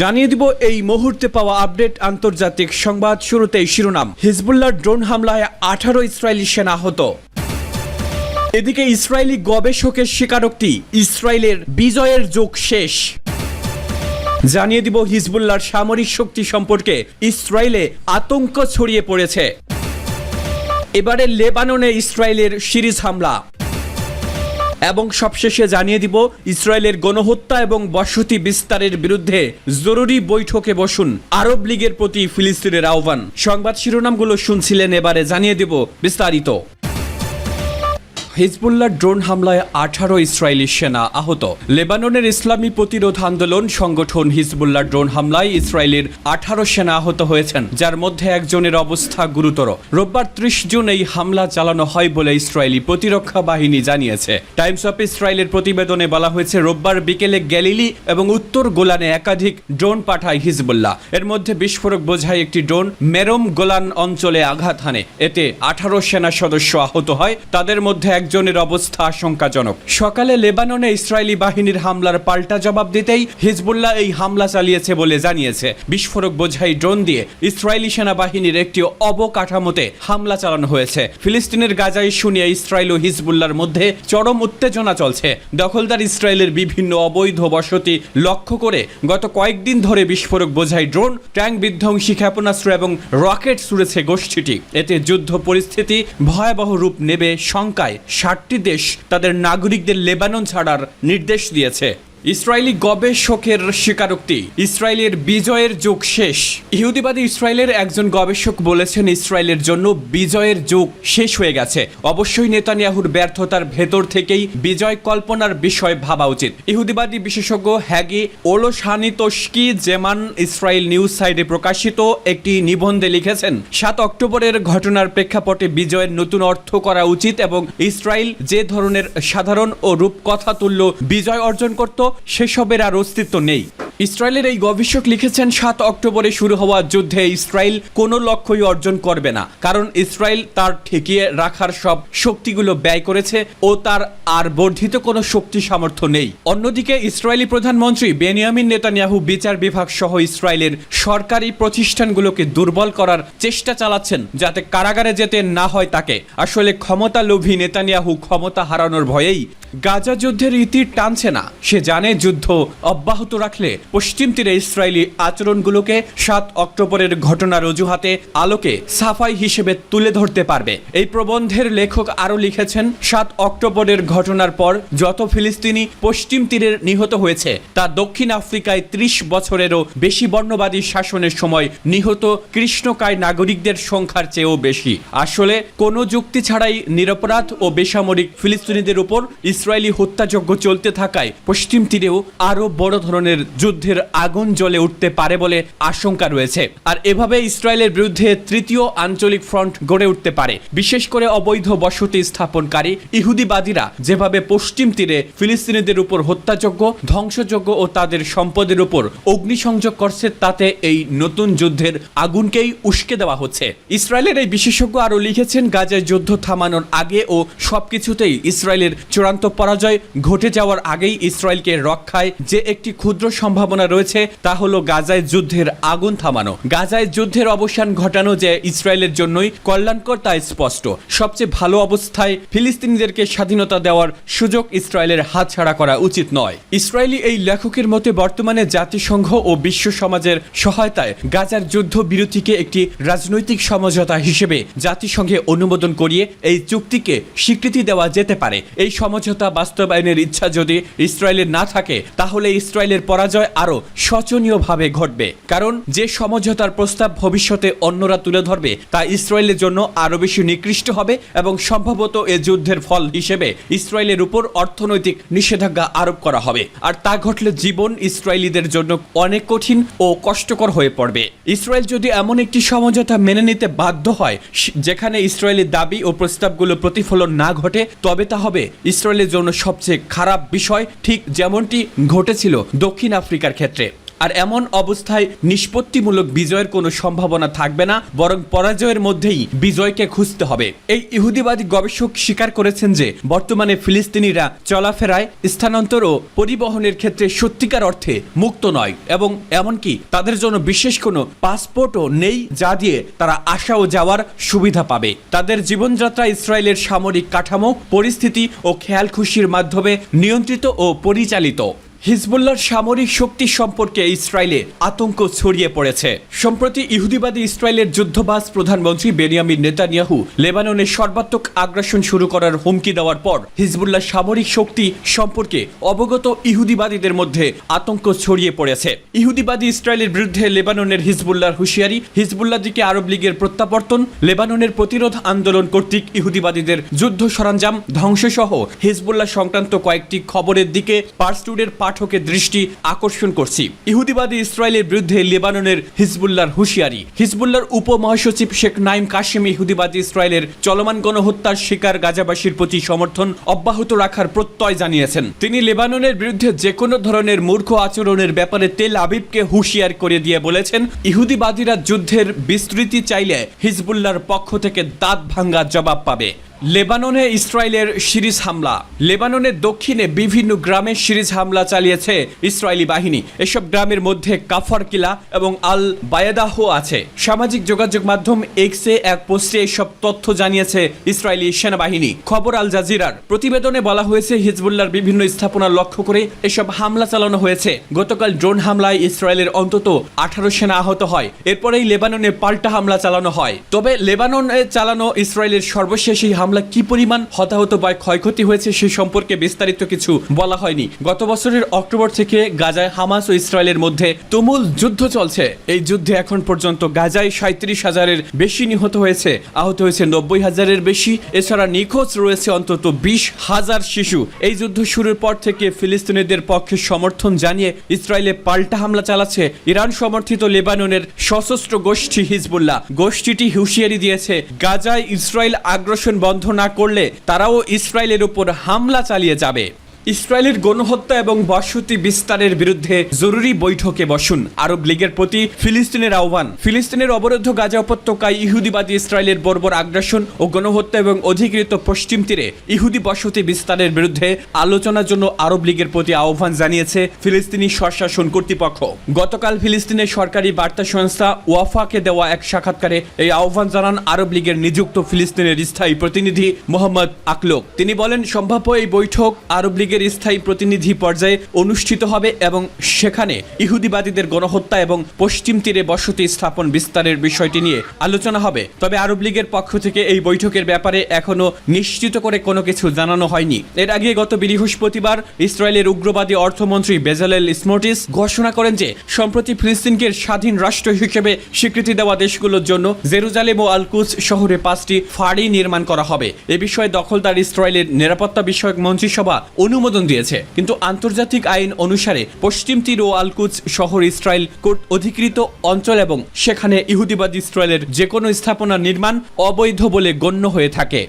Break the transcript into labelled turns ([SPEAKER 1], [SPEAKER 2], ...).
[SPEAKER 1] জানিয়ে দিব এই মুহূর্তে পাওয়া আপডেট আন্তর্জাতিক সংবাদ শুরুতেই শিরোনাম হিজবুল্লাহ ড্রোন হামলায় আঠারো ইসরায়েলি সেনা হত এদিকে ইসরায়েলি গবেষকের স্বীকারোক্তি ইসরায়েলের বিজয়ের যোগ শেষ জানিয়ে দিব হিজবুল্লার সামরিক শক্তি সম্পর্কে ইসরায়েলে আতঙ্ক ছড়িয়ে পড়েছে এবারে লেবাননে ইসরায়েলের সিরিজ হামলা এবং সবশেষে জানিয়ে দিব ইসরায়েলের গণহত্যা এবং বসতি বিস্তারের বিরুদ্ধে জরুরি বৈঠকে বসুন আরব লীগের প্রতি ফিলিস্তিনের আহ্বান সংবাদ শিরোনামগুলো শুনছিলেন এবারে জানিয়ে দিব বিস্তারিত হিজবুল্লাহ ড্রোন হামলায় আঠারো ইসরায়েলি সেনা আহত লেবাননের ইসলামী প্রতিরোধ আন্দোলন সংগঠন হিজবুল্লাহ ড্রোন হামলায় ইসরায়েলের আঠারো সেনা আহত হয়েছেন যার মধ্যে একজনের অবস্থা গুরুতর রোববার ত্রিশ জুন এই হামলা চালানো হয় বলে ইসরায়েলি প্রতিরক্ষা বাহিনী জানিয়েছে টাইমস অফ ইসরায়েলের প্রতিবেদনে বলা হয়েছে রোববার বিকেলে গ্যালিলি এবং উত্তর গোলানে একাধিক ড্রোন পাঠায় হিজবুল্লাহ এর মধ্যে বিস্ফোরক বোঝায় একটি ড্রোন মেরম গোলান অঞ্চলে আঘাত হানে এতে আঠারো সেনা সদস্য আহত হয় তাদের মধ্যে এক একজনের অবস্থা আশঙ্কাজনক সকালে লেবাননে ইসরায়েলি বাহিনীর হামলার পাল্টা জবাব দিতেই হিজবুল্লাহ এই হামলা চালিয়েছে বলে জানিয়েছে বিস্ফোরক বোঝাই ড্রোন দিয়ে ইসরায়েলি সেনাবাহিনীর একটি অবকাঠামোতে হামলা চালানো হয়েছে ফিলিস্তিনের গাজায় শুনিয়ে ইসরায়েল ও হিজবুল্লার মধ্যে চরম উত্তেজনা চলছে দখলদার ইসরায়েলের বিভিন্ন অবৈধ বসতি লক্ষ্য করে গত কয়েকদিন ধরে বিস্ফোরক বোঝাই ড্রোন ট্যাঙ্ক বিধ্বংসী ক্ষেপণাস্ত্র এবং রকেট ছুড়েছে গোষ্ঠীটি এতে যুদ্ধ পরিস্থিতি ভয়াবহ রূপ নেবে শঙ্কায় ষাটটি দেশ তাদের নাগরিকদের লেবানন ছাড়ার নির্দেশ দিয়েছে ইসরায়েলি গবেষকের স্বীকারোক্তি ইসরায়েলের বিজয়ের যুগ শেষ ইহুদিবাদী ইসরায়েলের একজন গবেষক বলেছেন ইসরায়েলের জন্য বিজয়ের যুগ শেষ হয়ে গেছে অবশ্যই নেতানিয়াহুর ব্যর্থতার ভেতর থেকেই বিজয় কল্পনার বিষয় ভাবা উচিত ইহুদিবাদী বিশেষজ্ঞ হ্যাগি ওলোসানিতস্কি জেমান ইসরায়েল নিউজ সাইটে প্রকাশিত একটি নিবন্ধে লিখেছেন সাত অক্টোবরের ঘটনার প্রেক্ষাপটে বিজয়ের নতুন অর্থ করা উচিত এবং ইসরায়েল যে ধরনের সাধারণ ও রূপকথা তুল্য বিজয় অর্জন করত সেসবের আর অস্তিত্ব নেই ইসরায়েলের এই গবেষক লিখেছেন সাত অক্টোবরে শুরু হওয়া যুদ্ধে ইসরায়েল কোনো লক্ষ্যই অর্জন করবে না কারণ ইসরায়েল তার ঠেকিয়ে রাখার সব শক্তিগুলো ব্যয় করেছে ও তার আর বর্ধিত কোনো শক্তি সামর্থ্য নেই অন্যদিকে ইসরায়েলি প্রধানমন্ত্রী বেনিয়ামিন নেতানিয়াহু বিচার বিভাগ সহ ইসরায়েলের সরকারি প্রতিষ্ঠানগুলোকে দুর্বল করার চেষ্টা চালাচ্ছেন যাতে কারাগারে যেতে না হয় তাকে আসলে ক্ষমতা লোভী নেতানিয়াহু ক্ষমতা হারানোর ভয়েই গাজা যুদ্ধের ইতি টানছে না সে জানে যুদ্ধ অব্যাহত রাখলে পশ্চিম তীরে ইসরায়েলি আচরণগুলোকে সাত অক্টোবরের ঘটনার অজুহাতে আলোকে সাফাই হিসেবে তুলে ধরতে পারবে এই প্রবন্ধের লেখক আরও লিখেছেন সাত অক্টোবরের ঘটনার পর যত ফিলিস্তিনি পশ্চিম তীরের নিহত হয়েছে তা দক্ষিণ আফ্রিকায় ত্রিশ বছরেরও বেশি বর্ণবাদী শাসনের সময় নিহত কৃষ্ণকায় নাগরিকদের সংখ্যার চেয়েও বেশি আসলে কোনো যুক্তি ছাড়াই নিরপরাধ ও বেসামরিক ফিলিস্তিনিদের উপর ইসরায়েলি হত্যাযজ্ঞ চলতে থাকায় পশ্চিম তীরেও আরও বড় ধরনের যুদ্ধ যুদ্ধের আগুন জ্বলে উঠতে পারে বলে আশঙ্কা রয়েছে আর এভাবে ইসরায়েলের বিরুদ্ধে তৃতীয় আঞ্চলিক ফ্রন্ট গড়ে উঠতে পারে বিশেষ করে অবৈধ বসতি স্থাপনকারী ইহুদিবাদীরা যেভাবে পশ্চিম তীরে ফিলিস্তিনিদের উপর হত্যাযোগ্য ধ্বংসযোগ্য ও তাদের সম্পদের উপর অগ্নিসংযোগ করছে তাতে এই নতুন যুদ্ধের আগুনকেই উস্কে দেওয়া হচ্ছে ইসরায়েলের এই বিশেষজ্ঞ আরও লিখেছেন গাজায় যুদ্ধ থামানোর আগে ও সবকিছুতেই ইসরায়েলের চূড়ান্ত পরাজয় ঘটে যাওয়ার আগেই ইসরায়েলকে রক্ষায় যে একটি ক্ষুদ্র সম্ভাব সম্ভাবনা রয়েছে তা হলো গাজায় যুদ্ধের আগুন থামানো গাজায় যুদ্ধের অবসান ঘটানো যে ইসরায়েলের জন্যই কল্যাণকর তা স্পষ্ট সবচেয়ে ভালো অবস্থায় ফিলিস্তিনিদেরকে স্বাধীনতা দেওয়ার সুযোগ ইসরায়েলের হাতছাড়া করা উচিত নয় ইসরায়েলি এই লেখকের মতে বর্তমানে জাতিসংঘ ও বিশ্ব সমাজের সহায়তায় গাজার যুদ্ধ বিরতিকে একটি রাজনৈতিক সমঝোতা হিসেবে জাতিসংঘে অনুমোদন করিয়ে এই চুক্তিকে স্বীকৃতি দেওয়া যেতে পারে এই সমঝোতা বাস্তবায়নের ইচ্ছা যদি ইসরায়েলের না থাকে তাহলে ইসরায়েলের পরাজয় আরও শোচনীয়ভাবে ঘটবে কারণ যে সমঝোতার প্রস্তাব ভবিষ্যতে অন্যরা তুলে ধরবে তা ইসরায়েলের জন্য আরও বেশি নিকৃষ্ট হবে এবং সম্ভবত এ যুদ্ধের ফল হিসেবে ইসরায়েলের উপর অর্থনৈতিক নিষেধাজ্ঞা আরোপ করা হবে আর তা ঘটলে জীবন ইসরায়েলিদের জন্য অনেক কঠিন ও কষ্টকর হয়ে পড়বে ইসরায়েল যদি এমন একটি সমঝোতা মেনে নিতে বাধ্য হয় যেখানে ইসরায়েলের দাবি ও প্রস্তাবগুলো প্রতিফলন না ঘটে তবে তা হবে ইসরায়েলের জন্য সবচেয়ে খারাপ বিষয় ঠিক যেমনটি ঘটেছিল দক্ষিণ আফ্রিকা আমেরিকার ক্ষেত্রে আর এমন অবস্থায় নিষ্পত্তিমূলক বিজয়ের কোনো সম্ভাবনা থাকবে না বরং পরাজয়ের মধ্যেই বিজয়কে খুঁজতে হবে এই ইহুদিবাদী গবেষক স্বীকার করেছেন যে বর্তমানে ফিলিস্তিনিরা চলাফেরায় স্থানান্তর ও পরিবহনের ক্ষেত্রে সত্যিকার অর্থে মুক্ত নয় এবং এমনকি তাদের জন্য বিশেষ কোনো পাসপোর্টও নেই যা দিয়ে তারা আসা ও যাওয়ার সুবিধা পাবে তাদের জীবনযাত্রা ইসরায়েলের সামরিক কাঠামো পরিস্থিতি ও খেয়ালখুশির মাধ্যমে নিয়ন্ত্রিত ও পরিচালিত হিজবুল্লার সামরিক শক্তি সম্পর্কে ইসরায়েলে আতঙ্ক ছড়িয়ে পড়েছে সম্প্রতি ইহুদিবাদী ইসরায়েলের যুদ্ধবাস প্রধানমন্ত্রী বেনিয়ামিন নেতানিয়াহু লেবাননে সর্বাত্মক আগ্রাসন শুরু করার হুমকি দেওয়ার পর হিজবুল্লার সামরিক শক্তি সম্পর্কে অবগত ইহুদিবাদীদের মধ্যে আতঙ্ক ছড়িয়ে পড়েছে ইহুদিবাদী ইসরায়েলের বিরুদ্ধে লেবাননের হিজবুল্লার হুঁশিয়ারি হিজবুল্লাহ দিকে আরব লীগের প্রত্যাবর্তন লেবাননের প্রতিরোধ আন্দোলন কর্তৃক ইহুদিবাদীদের যুদ্ধ সরঞ্জাম ধ্বংসসহ হিজবুল্লাহ সংক্রান্ত কয়েকটি খবরের দিকে পার্সটুডের পাঠকের দৃষ্টি আকর্ষণ করছি ইহুদিবাদী ইসরায়েলের বিরুদ্ধে লেবাননের হিজবুল্লার হুঁশিয়ারি হিজবুল্লার উপমহাসচিব শেখ নাইম কাশিম ইহুদিবাদী ইসরায়েলের চলমান গণহত্যার শিকার গাজাবাসীর প্রতি সমর্থন অব্যাহত রাখার প্রত্যয় জানিয়েছেন তিনি লেবাননের বিরুদ্ধে যে কোনো ধরনের মূর্খ আচরণের ব্যাপারে তেল আবিবকে হুঁশিয়ার করে দিয়ে বলেছেন ইহুদিবাদীরা যুদ্ধের বিস্তৃতি চাইলে হিজবুল্লার পক্ষ থেকে দাঁত ভাঙ্গা জবাব পাবে লেবাননে ইসরায়েলের সিরিজ হামলা লেবাননের দক্ষিণে বিভিন্ন গ্রামে সিরিজ হামলা চালিয়েছে ইসরায়েলি বাহিনী এসব গ্রামের মধ্যে কাফর কিলা এবং আল বায়দাহ আছে সামাজিক যোগাযোগ মাধ্যম এক্সে এক পোস্টে এসব তথ্য জানিয়েছে ইসরায়েলি সেনাবাহিনী খবর আল জাজিরার প্রতিবেদনে বলা হয়েছে হিজবুল্লার বিভিন্ন স্থাপনা লক্ষ্য করে এসব হামলা চালানো হয়েছে গতকাল ড্রোন হামলায় ইসরায়েলের অন্তত আঠারো সেনা আহত হয় এরপরেই লেবাননে পাল্টা হামলা চালানো হয় তবে লেবাননে চালানো ইসরায়েলের সর্বশেষই হামলা হামলা কি পরিমাণ হতাহত বা ক্ষয়ক্ষতি হয়েছে সে সম্পর্কে বিস্তারিত কিছু বলা হয়নি গত বছরের অক্টোবর থেকে গাজায় হামাস ও ইসরায়েলের মধ্যে তুমুল যুদ্ধ চলছে এই যুদ্ধে এখন পর্যন্ত গাজায় সাঁত্রিশ হাজারের বেশি নিহত হয়েছে আহত হয়েছে নব্বই হাজারের বেশি এছাড়া নিখোঁজ রয়েছে অন্তত বিশ হাজার শিশু এই যুদ্ধ শুরুর পর থেকে ফিলিস্তিনিদের পক্ষে সমর্থন জানিয়ে ইসরায়েলে পাল্টা হামলা চালাচ্ছে ইরান সমর্থিত লেবাননের সশস্ত্র গোষ্ঠী হিজবুল্লাহ গোষ্ঠীটি হুঁশিয়ারি দিয়েছে গাজায় ইসরায়েল আগ্রাসন বন্ধ বন্ধ না করলে তারাও ইসরায়েলের উপর হামলা চালিয়ে যাবে ইসরায়েলের গণহত্যা এবং বসতি বিস্তারের বিরুদ্ধে জরুরি বৈঠকে বসুন আরব লীগের প্রতি ফিলিস্তিনের আহ্বান ফিলিস্তিনের অবরুদ্ধ গাজা উপত্যকায় ইহুদিবাদী ইসরায়েলের বর্বর আগ্রাসন ও গণহত্যা এবং অধিকৃত পশ্চিম তীরে ইহুদি বসতি বিস্তারের বিরুদ্ধে আলোচনার জন্য আরব লীগের প্রতি আহ্বান জানিয়েছে ফিলিস্তিনি স্বশাসন কর্তৃপক্ষ গতকাল ফিলিস্তিনের সরকারি বার্তা সংস্থা ওয়াফাকে দেওয়া এক সাক্ষাৎকারে এই আহ্বান জানান আরব লীগের নিযুক্ত ফিলিস্তিনের স্থায়ী প্রতিনিধি মোহাম্মদ আকলোক তিনি বলেন সম্ভাব্য এই বৈঠক আরব লীগের লীগের স্থায়ী প্রতিনিধি পর্যায়ে অনুষ্ঠিত হবে এবং সেখানে ইহুদিবাদীদের গণহত্যা এবং পশ্চিম তীরে বসতি স্থাপন বিস্তারের বিষয়টি নিয়ে আলোচনা হবে তবে আরব লীগের পক্ষ থেকে এই বৈঠকের ব্যাপারে এখনও নিশ্চিত করে কোনো কিছু জানানো হয়নি এর আগে গত বৃহস্পতিবার ইসরায়েলের উগ্রবাদী অর্থমন্ত্রী বেজালেল স্মোটিস ঘোষণা করেন যে সম্প্রতি ফিলিস্তিনকে স্বাধীন রাষ্ট্র হিসেবে স্বীকৃতি দেওয়া দেশগুলোর জন্য জেরুজালেম ও আলকুস শহরে পাঁচটি ফাড়ি নির্মাণ করা হবে এ বিষয়ে দখলদার ইসরায়েলের নিরাপত্তা বিষয়ক মন্ত্রিসভা অনুমোদন অনুমোদন দিয়েছে কিন্তু আন্তর্জাতিক আইন অনুসারে পশ্চিম তীর ও আলকুচ শহর ইসরায়েল কোর্ট অধিকৃত অঞ্চল এবং সেখানে ইহুদিবাদ ইসরায়েলের যে কোনো স্থাপনা নির্মাণ অবৈধ বলে গণ্য হয়ে থাকে